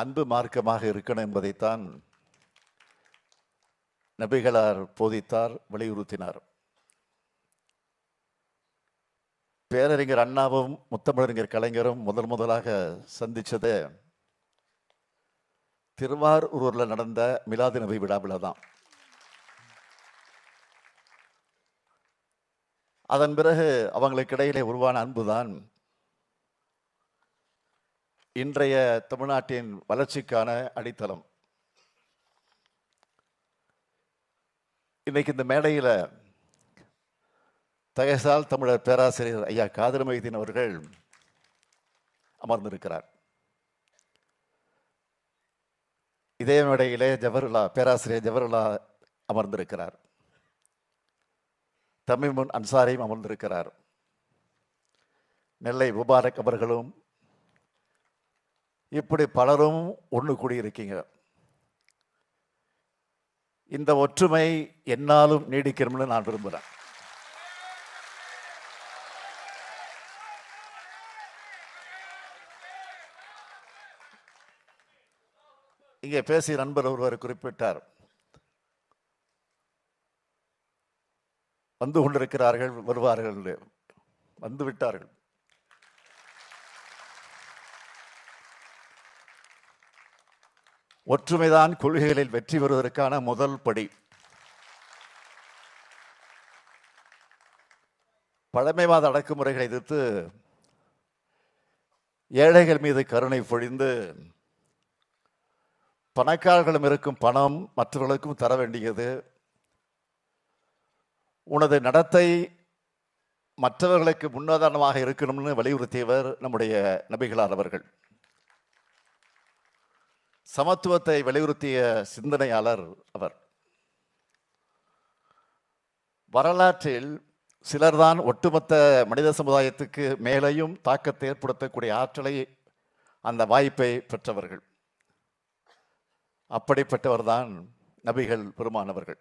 அன்பு மார்க்கமாக இருக்கணும் என்பதைத்தான் நபிகளார் போதித்தார் வலியுறுத்தினார். பேரறிஞர் அண்ணாவும் முத்தமிழறிஞர் கலைஞரும் முதல் முதலாக சந்தித்தது திருவாரூரில் நடந்த மிலாது நபி விழாவில் தான். அதன் பிறகு அவங்களுக்கு இடையிலே உருவான அன்புதான் இன்றைய தமிழ்நாட்டின் வளர்ச்சிக்கான அடித்தளம். இன்னைக்கு இந்த மேடையில் தகசால் தமிழர் பேராசிரியர் ஐயா காதர் மைதீன் அவர்கள் அமர்ந்திருக்கிறார். இதே மேடையிலே ஜவஹர்லா பேராசிரியர் ஜவஹர்லா அமர்ந்திருக்கிறார். தமிழ்முன் அன்சாரியும் அமர்ந்திருக்கிறார். நெல்லை முபாரக் அவர்களும் இப்படி பலரும் ஒன்று கூடியிருக்கீங்க. இந்த ஒற்றுமை என்னாலும் நீடிக்கணும்னு நான் விரும்புகிறேன் இங்கே பேசிய நண்பர் ஒருவர் குறிப்பிட்டார். வந்து கொண்டிருக்கிறார்கள் வருவார்கள் வந்து விட்டார்கள். ஒற்றுமைதான் கொள்கைகளில் வெற்றி பெறுவதற்கான முதல் படி. பழமைவாத அடக்குமுறைகளை எதிர்த்து ஏழைகள் மீது கருணை பொழிந்து பணக்காரர்களும் இருக்கும் பணம் மற்றவர்களுக்கும் தர வேண்டியது. உனது நடத்தை மற்றவர்களுக்கு முன்னுதாரணமாக இருக்கணும்னு வலியுறுத்தியவர் நம்முடைய நபிகளார் அவர்கள். சமத்துவத்தை வலியுறுத்திய சிந்தனையாளர் அவர். வரலாற்றில் சிலர்தான் ஒட்டுமொத்த மனித சமுதாயத்துக்கு மேலேயும் தாக்கத்தை ஏற்படுத்தக்கூடிய ஆற்றலை அந்த வாய்ப்பை பெற்றவர்கள். அப்படிப்பட்டவர்தான் நபிகள் பெருமானவர்கள்.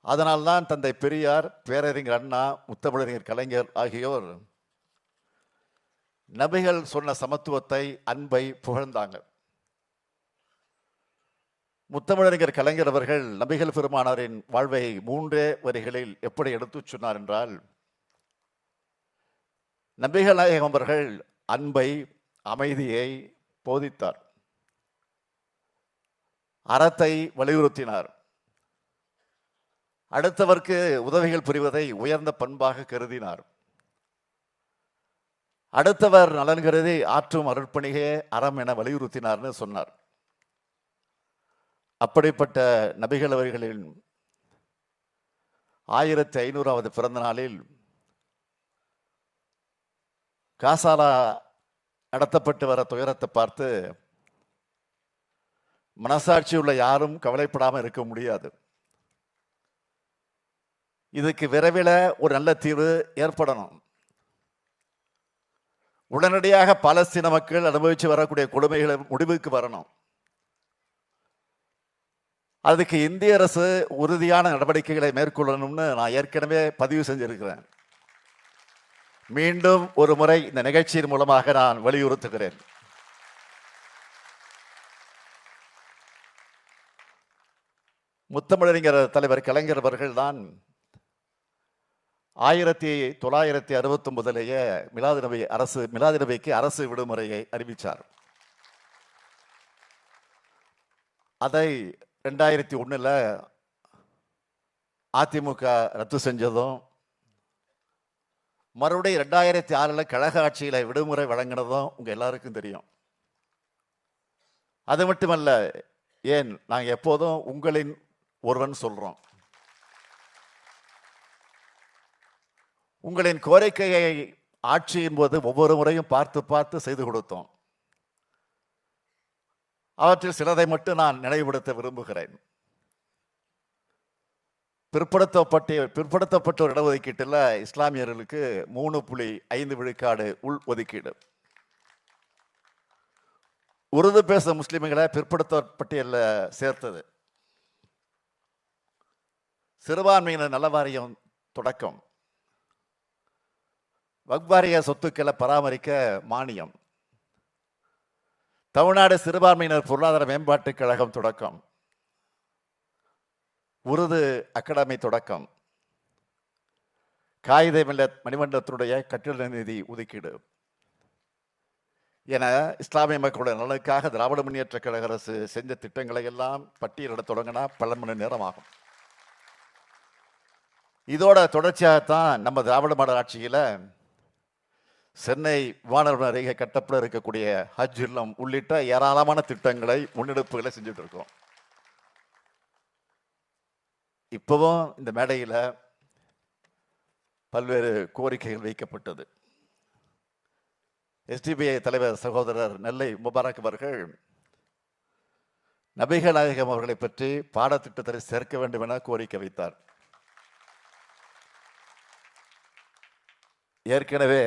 அதனால்தான் தந்தை பெரியார் பேரறிஞர் அண்ணா முத்தமிழறிஞர் கலைஞர் ஆகியோர் நபிகள் சொன்ன சமத்துவத்தை அன்பை புகழ்ந்தாங்க. முத்தமிழறிஞர் கலைஞர் அவர்கள் நபிகள் பெருமானாரின் வாழ்வை மூன்றே வரிகளில் எப்படி எடுத்துச் சொன்னார் என்றால் நபிகள் நாயகம் அவர்கள் அன்பை அமைதியை போதித்தார். அறத்தை வலியுறுத்தினார். அடுத்தவர்க்கு உதவிகள் புரிவதை உயர்ந்த பண்பாக கருதினார். அடுத்தவர் நலன் கருதி ஆற்றும் அருட்பணிகே அறம் என வலியுறுத்தினார்னு சொன்னார். அப்படிப்பட்ட நபிகள் அவர்களின் ஆயிரத்தி ஐநூறாவது பிறந்த நாளில் காசாலா நடத்தப்பட்டு வர துயரத்தை பார்த்து மனசாட்சி உள்ள யாரும் கவலைப்படாமல் இருக்க முடியாது. இதுக்கு விரைவில் ஒரு நல்ல தீர்வு ஏற்படணும். உடனடியாக பாலஸ்தீன மக்கள் அனுபவித்து வரக்கூடிய கொடுமைகளை முடிவுக்கு வரணும். அதுக்கு இந்திய அரசு உறுதியான நடவடிக்கைகளை மேற்கொள்ளணும்னு நான் ஏற்கனவே பதிவு செஞ்சிருக்கிறேன். மீண்டும் ஒரு முறை இந்த நிகழ்ச்சியின் மூலமாக நான் வலியுறுத்துகிறேன். முத்தமிழறிஞர் தலைவர் கலைஞர் அவர்கள் தான் ஆயிரத்தி தொள்ளாயிரத்தி அறுபத்தொன்பதுலேயே மிலாது நபி அரசு மிலாது நபிக்கு அரசு விடுமுறையை அறிவித்தார் அதை ரெண்டாயிரத்தி ஒன்றில் அதிமுக ரத்து செஞ்சதும் மறுபடியும் ரெண்டாயிரத்தி ஆறில் கழக ஆட்சியில் விடுமுறை வழங்கினதும் உங்கள் எல்லாருக்கும் தெரியும். அது மட்டுமல்ல ஏன் நாங்கள் எப்போதும் உங்களின் ஒருவன் சொல்கிறோம் உங்களின் கோரிக்கையை ஆட்சியின் போது ஒவ்வொரு முறையும் பார்த்து பார்த்து செய்து கொடுத்தோம். அவற்றில் சிலதை மட்டும் நான் நினைவுபடுத்த விரும்புகிறேன். பிற்படுத்தப்பட்ட பிற்படுத்தப்பட்டோர் இடஒதுக்கீட்டில் இஸ்லாமியர்களுக்கு மூணு புள்ளி ஐந்து விழுக்காடு உள் ஒதுக்கீடு. உருது பேச முஸ்லீம்களை பிற்படுத்தப்பட்டியலில் சேர்த்தது. சிறுபான்மையினர் நல வாரியம் தொடக்கம். வக்வாரிய சொத்துக்களை பராமரிக்க மானியம். தமிழ்நாடு சிறுபான்மையினர் பொருளாதார மேம்பாட்டுக் கழகம் தொடக்கம். உருது அகாடமி தொடக்கம். காகித மில்லத் மணிமண்டலத்தினுடைய கட்டிட நிதி ஒதுக்கீடு. என இஸ்லாமிய மக்களுடைய நலனுக்காக திராவிட முன்னேற்ற கழக அரசு செஞ்ச திட்டங்களை எல்லாம் பட்டியலிட தொடங்கினா பல மணி நேரம் ஆகும் இதோட தொடர்ச்சியாகத்தான் நம்ம திராவிட மாடல் ஆட்சியில் சென்னை விமான அருகே கட்டப்பட இருக்கக்கூடிய ஹஜ் இல்லம் உள்ளிட்ட ஏராளமான திட்டங்களை முன்னெடுப்புகளை செஞ்சுட்டு இருக்கோம். இப்பவும் இந்த மேடையில் பல்வேறு கோரிக்கைகள் வைக்கப்பட்டது. எஸ்டிபிஐ தலைவர் சகோதரர் நெல்லை முபாரக் அவர்கள் நபிகள் நாயகம் அவர்களை பற்றி பாடத்திட்டத்தை சேர்க்க வேண்டும் என கோரிக்கை வைத்தார். ஏற்கனவே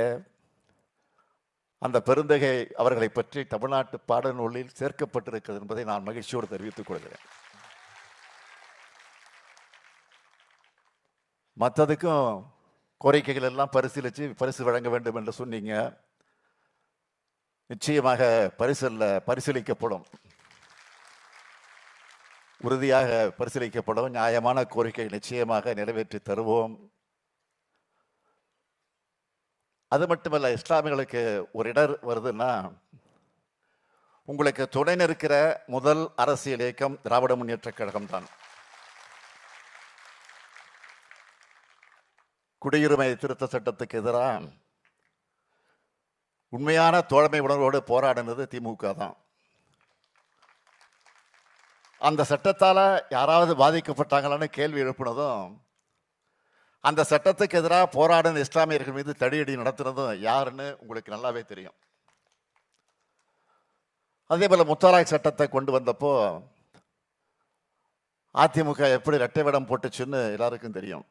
அந்த பெருந்தகை அவர்களை பற்றி தமிழ்நாட்டு பாடநூலில் சேர்க்கப்பட்டிருக்கிறது என்பதை நான் மகிழ்ச்சியோடு தெரிவித்துக் கொள்கிறேன். மற்றதுக்கும் கோரிக்கைகள் எல்லாம் பரிசீலித்து பரிசு வழங்க வேண்டும் என்று சொன்னீங்க. நிச்சயமாக பரிசல்ல பரிசீலிக்கப்படும். உறுதியாக பரிசீலிக்கப்படும். நியாயமான கோரிக்கை நிச்சயமாக நிறைவேற்றி தருவோம். அது மட்டுமல்ல இஸ்லாமியர்களுக்கு ஒரு இடர் வருதுன்னா உங்களுக்கு துணை நிற்கிற முதல் அரசியல் இயக்கம் திராவிட முன்னேற்ற கழகம் தான். குடியுரிமை திருத்த சட்டத்துக்கு எதிராக உண்மையான தோழமை உணர்வோடு போராடினது திமுக தான். அந்த சட்டத்தால் யாராவது பாதிக்கப்பட்டாங்களான்னு கேள்வி எழுப்பினதும் அந்த சட்டத்துக்கு எதிராக போராடின இஸ்லாமியர்கள் மீது தடியடி நடத்துனதும் யாருன்னு உங்களுக்கு நல்லாவே தெரியும். அதே போல் முத்தலாக் சட்டத்தை கொண்டு வந்தப்போ அதிமுக எப்படி ரெட்டை போட்டுச்சுன்னு எல்லாருக்கும் தெரியும்.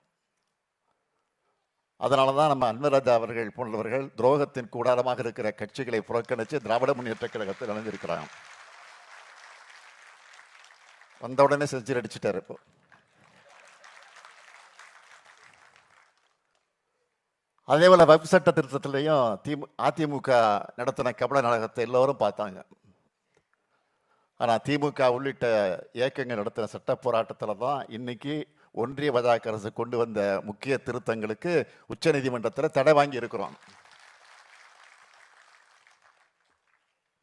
அதனால தான் நம்ம அன்வராஜா அவர்கள் போன்றவர்கள் துரோகத்தின் கூடாரமாக இருக்கிற கட்சிகளை புறக்கணித்து திராவிட முன்னேற்ற கழகத்தில் இணைஞ்சிருக்கிறாங்க. வந்த உடனே செஞ்சுரி இப்போ. அதே போல் வகுப்பு சட்ட திருத்தத்திலையும் திமு அதிமுக நடத்தின கபட நாடகத்தை எல்லோரும் பார்த்தாங்க. ஆனால் திமுக உள்ளிட்ட இயக்கங்கள் நடத்தின சட்ட போராட்டத்தில் தான் இன்னைக்கு ஒன்றிய பாஜக அரசு கொண்டு வந்த முக்கிய திருத்தங்களுக்கு உச்சநீதிமன்றத்தில் தடை வாங்கி இருக்கிறோம்.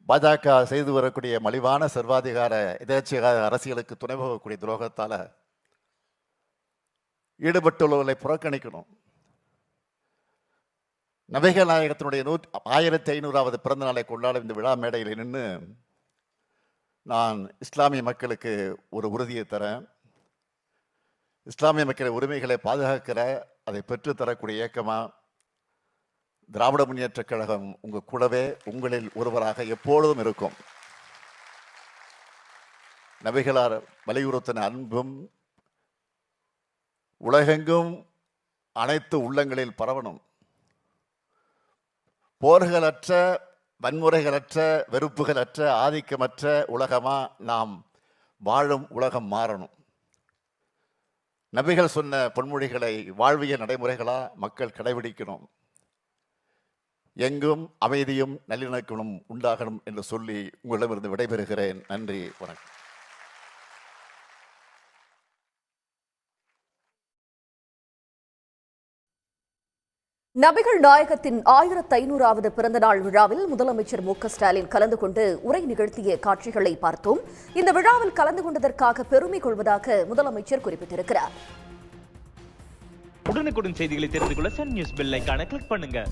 பாஜக செய்து வரக்கூடிய மலிவான சர்வாதிகார எதேச்சிகார அரசியலுக்கு துணை போகக்கூடிய துரோகத்தால் ஈடுபட்டுள்ளவர்களை புறக்கணிக்கணும். நபிகள் நாயகத்தினுடைய நூற்றி ஆயிரத்தி ஐநூறாவது பிறந்த நாளை கொண்டாடும் இந்த விழா மேடையில் நின்று நான் இஸ்லாமிய மக்களுக்கு ஒரு உறுதியை தரேன். இஸ்லாமிய மக்களின் உரிமைகளை பாதுகாக்கிற அதை பெற்று தரக்கூடிய திராவிட முன்னேற்ற கழகம் உங்கள் கூடவே உங்களில் ஒருவராக எப்பொழுதும் இருக்கும். நபிகளார் வலியுறுத்தின அன்பும் உலகெங்கும் அனைத்து உள்ளங்களில் பரவணும். போர்களற்ற வன்முறைகளற்ற வெறுப்புகளற்ற ஆதிக்கமற்ற உலகமா நாம் வாழும் உலகம் மாறணும். நபிகள் சொன்ன பொன்மொழிகளை வாழ்விய நடைமுறைகளாக மக்கள் கடைபிடிக்கணும். எங்கும் அமைதியும் நல்லிணக்கமும் உண்டாகணும் என்று சொல்லி உங்களிடமிருந்து விடைபெறுகிறேன். நன்றி வணக்கம். நபிகள் நாயகத்தின் ஆயிரத்து ஐநூறாவது பிறந்தநாள் விழாவில் முதலமைச்சர் மு ஸ்டாலின் கலந்து கொண்டு உரை நிகழ்த்திய காட்சிகளை பார்த்தோம். இந்த விழாவில் கலந்து கொண்டதற்காக பெருமை கொள்வதாக முதலமைச்சர் குறிப்பிட்டிருக்கிறார். உடனுக்குடன் செய்திகளை தெரிந்து கொள்ள சன் நியூஸ் பெல் கிளிக் பண்ணுங்க.